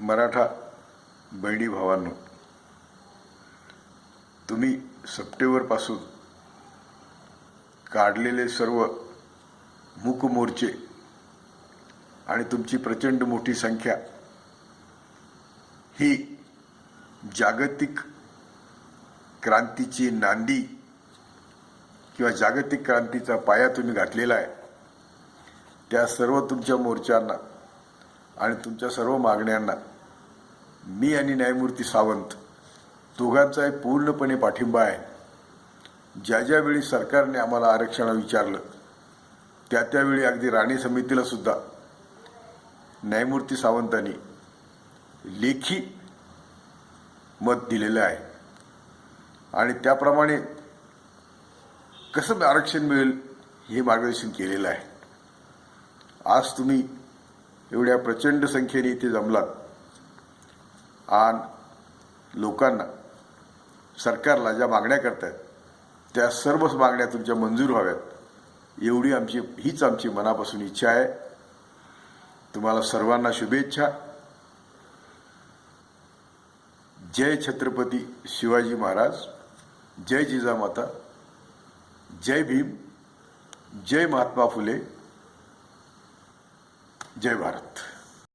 मराठा बहिणी भावांनो तुम्ही सप्टेंबरपासून काढलेले सर्व मूक मोर्चे आणि तुमची प्रचंड मोठी संख्या ही जागतिक क्रांतीची नांदी किंवा जागतिक क्रांतीचा पाया तुम्ही घातलेला आहे. त्या सर्व तुमच्या मोर्चांना आणि तुमच्या सर्व मागण्यांना मी आणि न्यायमूर्ती सावंत दोघांचाही पूर्णपणे पाठिंबा आहे. ज्या ज्यावेळी सरकारने आम्हाला आरक्षण विचारलं त्या त्यावेळी अगदी राणी समितीला सुद्धा न्यायमूर्ती सावंतांनी लेखी मत दिलेलं आहे. आणि त्याप्रमाणे कसं आरक्षण मिळेल हे मार्गदर्शन केलेलं आहे. आज तुम्ही एवढ्या प्रचंड संख्येने इथे जमलात. आणि लोकांना सरकारला ज्या मागण्या करतायत त्या सर्वच मागण्या तुमच्या मंजूर व्हाव्यात. एवढी आमची हीच आमची मनापासून इच्छा आहे. तुम्हाला सर्वांना शुभेच्छा. जय छत्रपती शिवाजी महाराज. जय जिजामाता. जय भीम. जय महात्मा फुले. जय भारत.